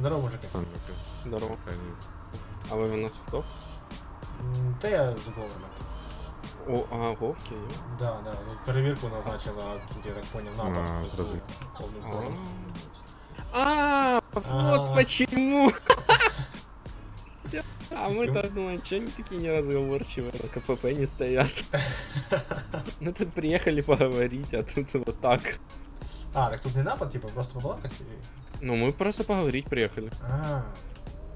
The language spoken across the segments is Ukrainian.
Здорово, мужики. Там таке. Здорово. Та ні. А ви у нас хто? М, Та я з government. О, ага, Вовки. є. Да, да, ну, перевірку назначила, а тут, я так понял, напад. А, тобто, зрозумів. Повним ходом. А, А. вот почему. Всё. А мы-то думаем, что они такие неразговорчивые, на КПП не стоят. Мы тут приехали поговорить, а тут вот так. А, так тут не напад, типа, просто побалакать? или- Ну, мы просто поговорить приехали. А,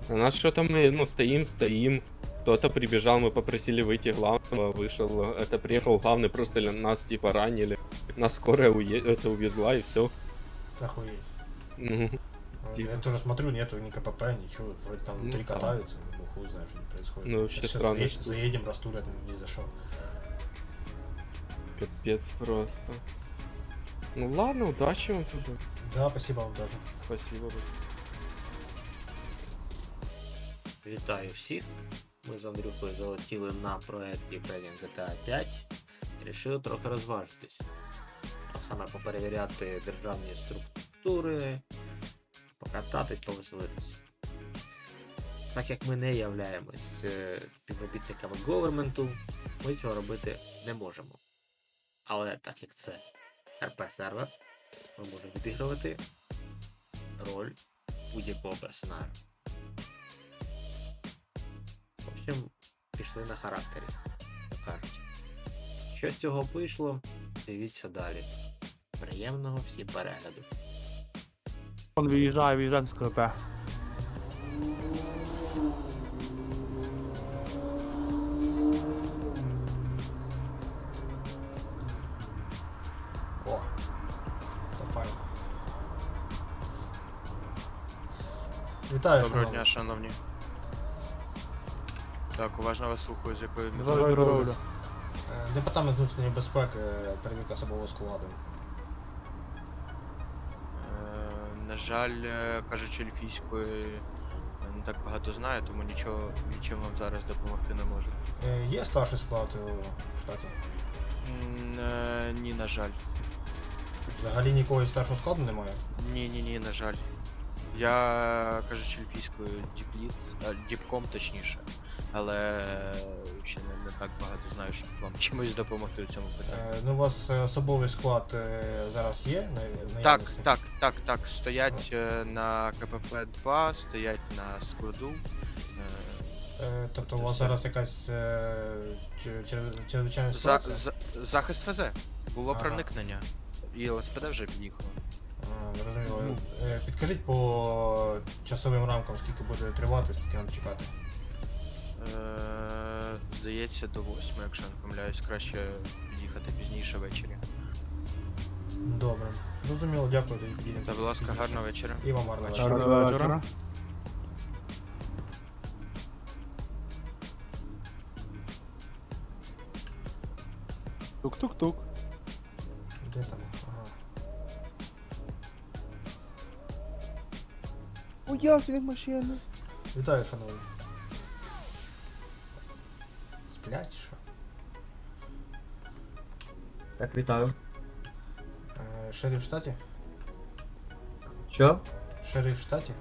У нас что-то мы, ну, стоим, стоим. Кто-то прибежал, мы попросили выйти главного, вышел. Это приехал главный, просто ли- нас типа ранили. Нас скорая уе- это увезла и все. охуеть. Ну, Вот, Тихо. Я тоже смотрю, нету ни КПП, ничего, вроде там Ну, внутри да. катаются, ну хуй знает, что происходит. Ну, вообще Сейчас странно, заед- что- заедем, растулят, ну, ни за что. капец просто. Ну ладно, удачи вам тогда. Да, спасибо вам тоже. Спасибо. Вітаю всіх. Ми з Андрюхою залетіли на проєкті Padding GTA 5 і вирішили трохи розважитись. А саме поперевіряти державні структури, покататись, повеселитись. Так як ми не являємось е, співробітниками говерменту, ми цього робити не можемо. Але так як це РП-сервер, ми можемо відігрувати роль будь-якого персонажа. В общем, пішли на характері, як кажуть. Що з цього вийшло, дивіться далі. Приємного всім перегляду. Он виїжджає, виїжджає з КП. Вітаю, Доброго шановні. дня, шановні. Так, уважно вас слухаю, з якою метою. Здоров'я ровлю. Е, Департамент внутрішньої безпеки, е, перевірка особового складу. Е, На жаль, е, кажучи ельфійською, не так багато знаю, тому нічого нічим вам зараз допомогти не можу. Е, Є старший склад у штаті? М, е, Ні, на жаль. Взагалі нікого старшого складу немає? Ні, ні, ні, на жаль. Я, кажучи ельфійською, діпліт, діпком точніше. Але е, ще не, не так багато знаю, щоб вам чимось допомогти у цьому питанні. Е, Ну, у вас е, особовий склад е, зараз є на Так, наявності? так, так, так. Стоять е, на КПП 2, стоять на складу. Е, Е, Тобто у вас зараз якась е, чи- чрезвичайна За, ситуація? за, захист ФЗ. Було Ага. проникнення. І ЛСПД вже під'їхало. А, Зрозуміло. Е, Підкажіть по часовим рамкам, скільки буде тривати, скільки нам чекати? Е, здається, до 8, якщо не помиляюсь, краще під'їхати пізніше ввечері. Добре. Зрозуміло, дякую. Та, будь ласка, гарного вечора. І вам гарного вечора. Доброго вечора. Тук-тук-тук. я від машини. Вітаю, шановні. Сплять, чи що? Так, вітаю. Е, Шериф в штаті? Що? Шериф в штаті?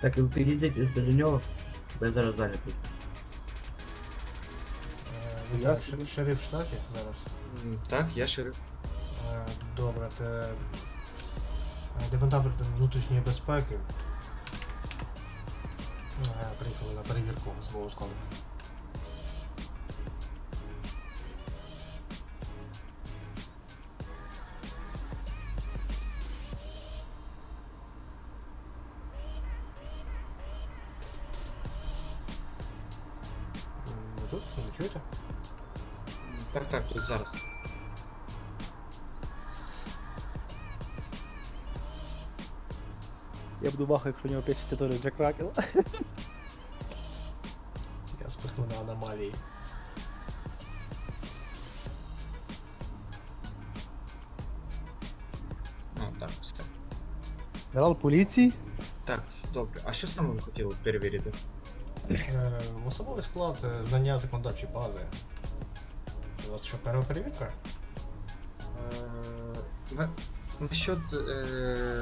Так, ви підійдіть ось до нього, бо я зараз зайнятий. Е, Вітаю, шер- шериф в штаті зараз. Так, я шериф. Е, Добре, те... Департамент внутрішньої безпеки. Е, Приїхали на перевірку особового складу. Я буду бахати, якщо у нього пишеться теж Джек Ракел. Я спихну на аномалії. Ну, так, все. Генерал поліції. Так, добре. А що саме ви хотіли перевірити? Е, В особовий склад е, знання законодавчої бази. У вас що, перша перевірка? Е, ви- насчет е,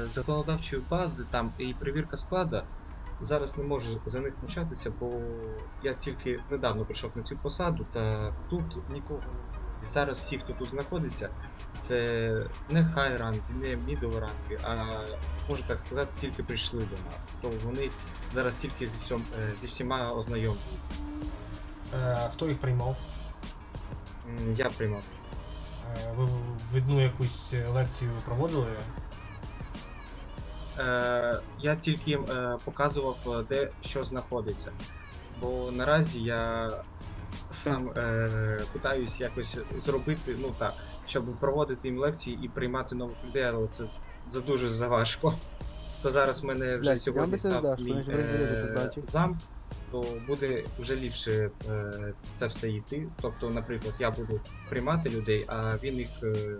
законодавчої бази там і перевірка склада, зараз не можу за них початися, бо я тільки недавно прийшов на цю посаду, та тут нікого. І зараз всі, хто тут знаходиться, це не хай ранги, не мідл ранги, а можна так сказати, тільки прийшли до нас. То вони зараз тільки зі, всьом, е, зі всіма ознайомлюються. Е, хто їх приймав? М, Я приймав. Ви видну якусь лекцію проводили? Е, я тільки їм е, показував, е, де що знаходиться. Бо наразі я сам е, питаюсь якось зробити, ну так, щоб проводити їм лекції і приймати нових людей, але це за дуже заважко. То зараз в мене вже Блядь, я сьогодні би це став що мій вони ж е, зам, то буде вже ліпше е, це все йти. Тобто, наприклад, я буду приймати людей, а він їх е,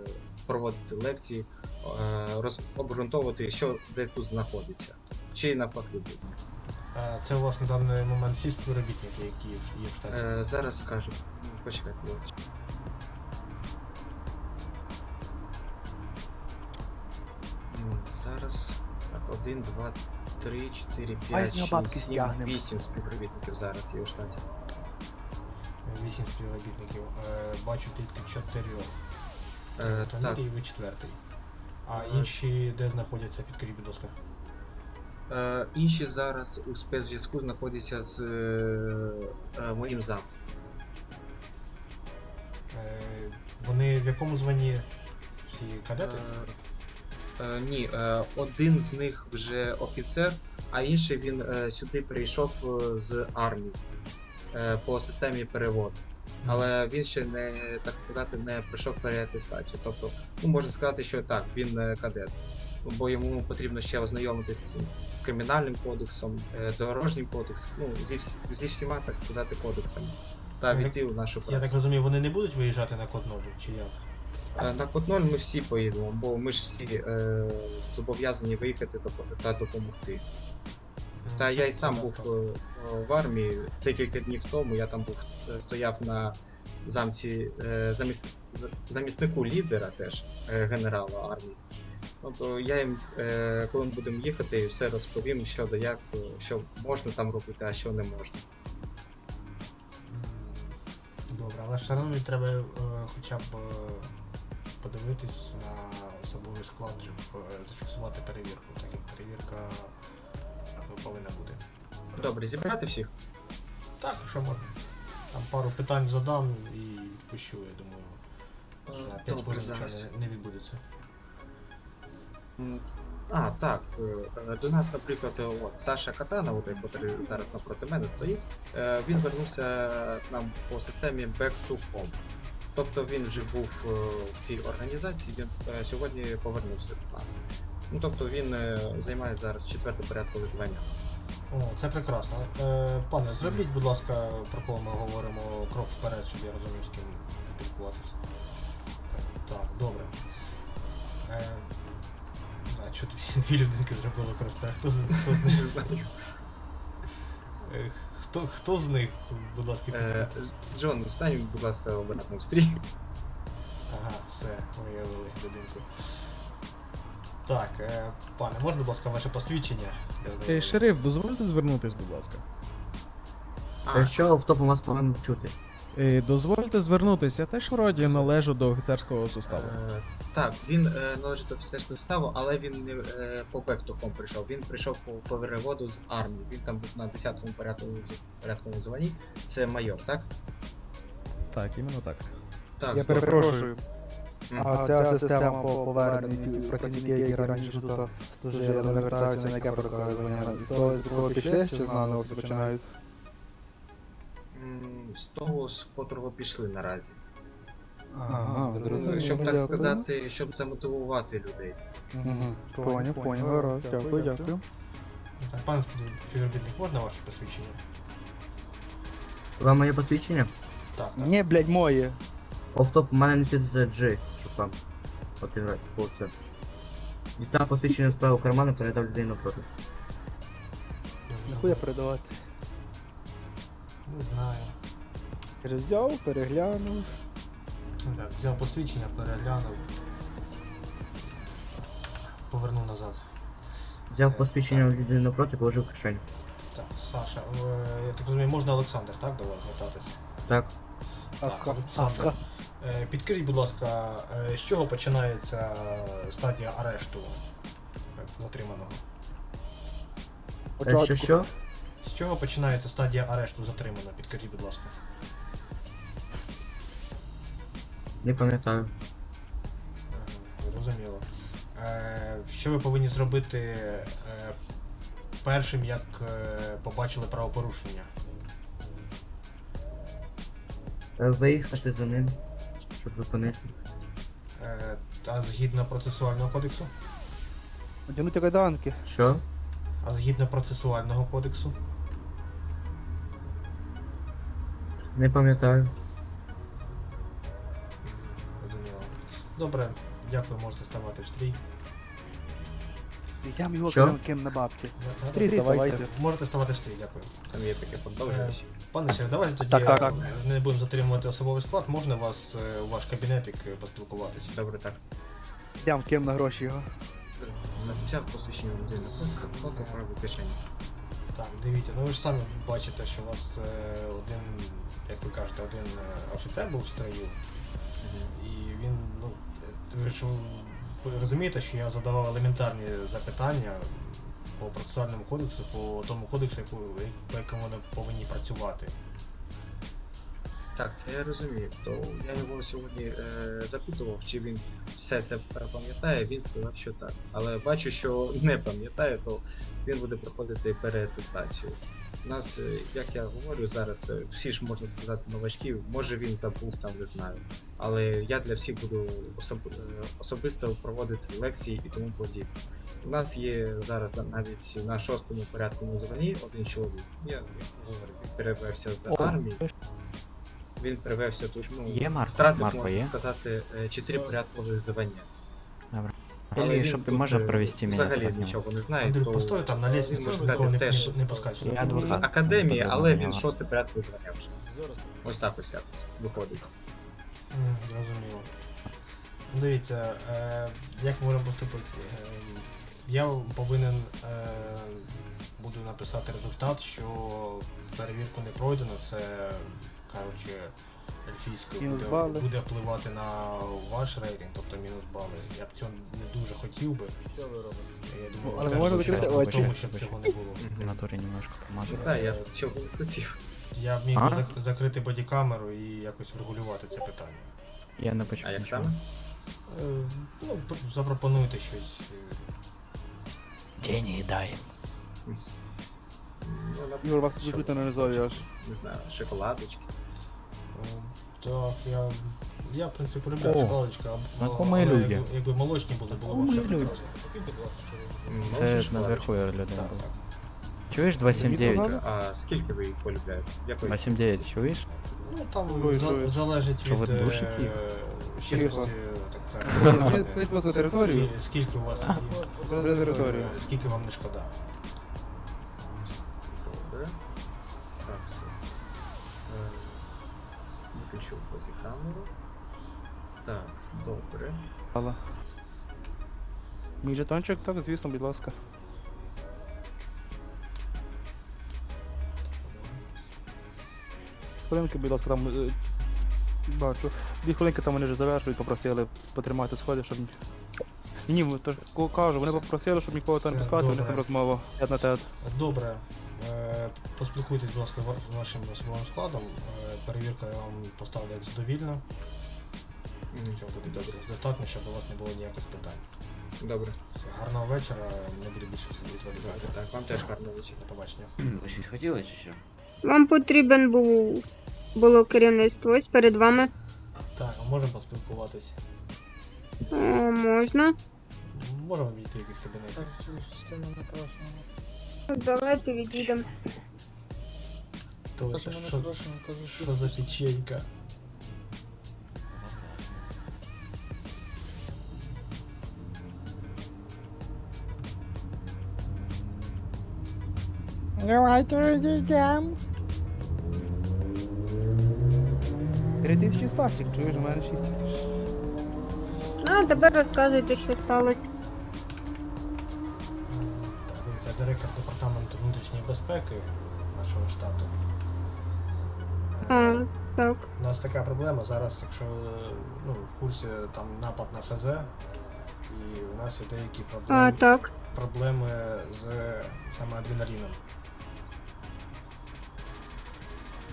проводити лекції, е, обґрунтовувати, що де тут знаходиться. Чи навпаки буде. Це у вас на даний момент всі співробітники, які є в штаті. Е, зараз скажу. Почекайте, будь ласка. Зараз. Так, один, два, три, чотири, Давай п'ять, з нього бабки шість, сім, стягнемо. вісім співробітників зараз є у штаті. Вісім співробітників. Е, бачу тільки чотирьох. Е, Хто так, і ви четвертий. А Е. інші де знаходяться? Підкажіть, будь ласка. е, інші зараз у спецзв'язку знаходяться з е, е, моїм зам. Е, вони в якому званні? Всі кадети? Е, ні, е, один з них вже офіцер, а інший він е, сюди прийшов е, з армії е, по системі переводу. Але він ще не так сказати не пройшов переатестацію. Тобто, ну можна сказати, що так, він е, кадет. Бо йому потрібно ще ознайомитися з, цим- з кримінальним кодексом, е, дорожнім кодексом, ну зі, зі всіма, так сказати, кодексами. Та війти в нашу Я так розумію, вони не будуть виїжджати на Коднобу чи як? Е, На код 0 ми всі поїдемо, бо ми ж всі е, зобов'язані виїхати та допомогти. Та це я й сам був е, е, в армії декілька днів тому. Я там був е, стояв на замці е, заміс, за- заміснику лідера теж е, генерала армії. Тобто я їм, е, коли ми будемо їхати, все розповім, що як, е, що можна там робити, а що не можна. Добре, але все одно мені треба е, хоча б е, подивитись на особовий склад, щоб е, зафіксувати перевірку, так як перевірка е, повинна бути. Добре, зібрати всіх. Так, що можна. Там пару питань задам і відпущу, я думаю. За 5 Добре, хвилин нічого не, не відбудеться. М, А, так. е, е, До нас, наприклад, от, Саша Катана, от, який зараз напроти мене стоїть, е, він вернувся нам по системі Back to Home. Тобто він вже був в цій організації, він сьогодні повернувся до нас. Ну тобто він займає зараз четверте порядкове звання. О, це прекрасно. Пане, зробіть, будь ласка, про кого ми говоримо крок вперед, щоб я розумів, з ким спілкуватися. Так, добре. А що дві, дві людинки зробили крок? Хто, з- хто з них? знаю. Е, Хто, хто з них, будь ласка, Е, підкажіть? Джон, стань, будь ласка, обратно в стрій. Ага, все, виявили людинку. Так, е, пане, можна, будь ласка, ваше посвідчення? Е? Шериф, дозвольте звернутись, будь ласка. А, Що автопом вас повинен чути? Е, Дозвольте звернутись, я теж вроді належу до офіцерського суставу. Е, так, він е, належить до офіцерського ставу, але він не е, по бектухом прийшов. Він прийшов по, по переводу з армії. Він там був на 10-му порядковому, порядковому званні. Це майор, так? Так, іменно так. Так, Я добре. перепрошую. Мгм. А ця система по поверненню працівників, які раніше тут служили, вони вертаються на яке порядкове? З того, з кого пішли, чи з наново починають? М, З того, з котрого пішли наразі. Ага, Ну, щоб так дякую. сказати, щоб замотивувати людей. Мгм. Поняв, поняв, гаразд, дякую, дякую. Так, спів- співробітник, можна ваше посвідчення? Вам моє посвідчення? Так, так. Ні, блядь, моє. Офтоп, у мене не світиться G, щоб вам отіграти по все. Дістав посвідчення справу в карману, передав людей напроти. Ніхуя передавати. Не знаю. Взяв, переглянув. Так, взяв посвідчення, переглянув. повернув назад. Взяв посвідчення у людини напроти, положив в кишеню. Так, Саша, е, я так розумію, можна Олександр, так, до вас звертатися? Так. Так, Олександр. Е, Підкажіть, будь ласка, е, з чого починається стадія арешту е, затриманого? Е, Що що? З чого починається стадія арешту затриманого? Підкажіть, будь ласка. Не пам'ятаю. Зрозуміло. Е, Що ви повинні зробити е, першим, як е, побачили правопорушення? Виїхати за ним, щоб зупинити. Та згідно процесуального кодексу? Одягнути кайданки. Що? А згідно процесуального кодексу? Не пам'ятаю. Добре, дякую, можете ставати в стрій. Я його Що? кину на бабки. Я- Стрій, давайте. Можете ставати в стрій, дякую. Там є таке продовження. Пане Сергій, давайте тоді Так, так, так. е, не будемо затримувати особовий склад, можна вас е, у ваш кабінетик е, поспілкуватися? Добре, так. Я вам кину на гроші його. Взяв посвідчення людини напроти, поклав праву кишені. Так, дивіться, ну ви ж самі бачите, що у вас е, один, як ви кажете, один е, офіцер був в строю, е, ви розумієте, що я задавав елементарні запитання по процесуальному кодексу, по тому кодексу, по якому вони повинні працювати. Так, це я розумію. То я його сьогодні е, запитував, чи він все це пам'ятає, він сказав, що так. Але бачу, що не пам'ятає, то він буде проходити переатестацію. У нас, е, як я говорю зараз, е, всі ж можна сказати новачків, може він забув там, не знаю. Але я для всіх буду особ- е, особисто проводити лекції і тому подібне. У нас є зараз навіть на шостому порядку звані один чоловік. Я як говорю, він перевевся з армії. Він привевся тут, ну, Є Марко? втратив, Марко можна є? сказати, е, чотири порядкових звання. Или він щоб тут, може е, провести мене Взагалі нічого не знає. Андрюк, то постой там на лестниці, він щоб може нікого не, теж не, не пускай сюди. Я з адвокат. академії, але він шостий порядковий звання вже. Ось так ось якось виходить. Зрозуміло. Дивіться, е, як можемо поступити? Е, я повинен е, буду написати результат, що перевірку не пройдено, це, кажучи, ельфійською буде, бали. буде впливати на ваш рейтинг, тобто мінус бали. Я б цього не дуже хотів би. Я думаю, Але теж можна звичайно, закрити тому, щоб цього не було. В натурі немножко помазав. Так, я цього хотів. Я б міг би А? зак- закрити бодікамеру і якось врегулювати це питання. Я не почув. А як нічого. саме? Е, Ну, запропонуйте щось. е, Деньги дай. Ну, на- Ігор, вас що, тут на низові аж. Не знаю, шоколадочки. Е, Так, я. Я, в принципі, полюбляю О, шоколадочка, а- знакомі але люди. якби, якби молочні були, було б Знакомі взагалі люди. прекрасно. Це ж шоколадочки? наверху я Так, так. Чуєш 279? А скільки ви їх полюбляєте? Якої? 279, чуєш? Ну там Ой, за- ой. залежить Що від ви е, душите їх? щедрості, так Ні, кажемо. Це просто територію. Скільки- Скільки у вас є, Це територію. е, скільки вам не шкода. Добре. Так, все. Е, Виключу потім камеру. Так, добре. Але. Мій жетончик, так, звісно, будь ласка. Хвилинки, будь ласка, там. е, Бачу. Дві хвилинки там вони вже завершують, попросили потримати сходи, щоб. Ні, то ж кажу, вони попросили, щоб нікого там не пускати, у них там розмова. Тет на тет. Добре. Е, Поспілкуйтесь, будь ласка, ва- вашим особовим складом. Е, Перевірка я вам поставлю як задовільна. Цього буде більш достатньо, щоб у вас не було ніяких питань. Добре. Все, гарного вечора, не буду більше відволікати. Так, вам теж гарного вечора. До побачення. Ви щось хотіли чи що? Вам потрібен був було керівництво ось перед вами. Так, а можемо поспілкуватись. О, можна. Можемо війти в якийсь кабінет. Давайте відійдемо. Точно, що, що за печенька? Давайте. Три тисячі статік, чуєш, у мене 6 тисяч. Ну, а тепер розказуйте, що сталося. я директор департаменту внутрішньої безпеки нашого штату. А, так. У нас така проблема зараз, якщо ну, в курсі там напад на ФЗ, і у нас є деякі А, проблеми, так. проблеми з саме адреналіном.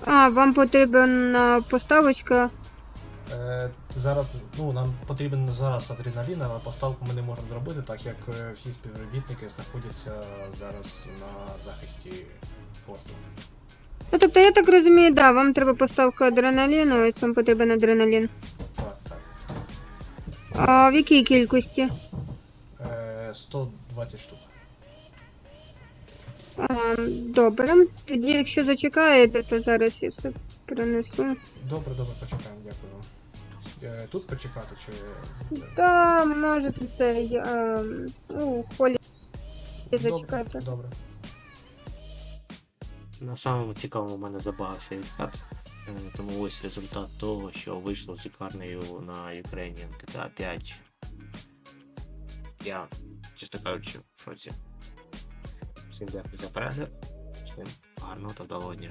А, вам потрібна поставочка. Е, зараз ну, нам потрібен зараз адреналін, але поставку ми не можемо зробити, так як е, всі співробітники знаходяться зараз на захисті форту. Ну, тобто, я так розумію, да, вам треба поставка адреналіну, ось вам потрібен адреналін. Так, так. А в якій кількості? Е, 120 штук. Добре. Тоді, якщо зачекаєте, то зараз я все принесу. Добре, добре, почекаємо, дякую вам. Е, тут почекати чи. Та можете цей а, ну, у холі Добре, зачекати. добре. На самому цікавому в мене забагався відкат. Е, Тому ось результат того, що вийшло з лікарнею на Ukrainian GTA 5. Я, чесно кажучи, в шоці. Всім дякую за перегляд. Всім гарного та вдалого дня.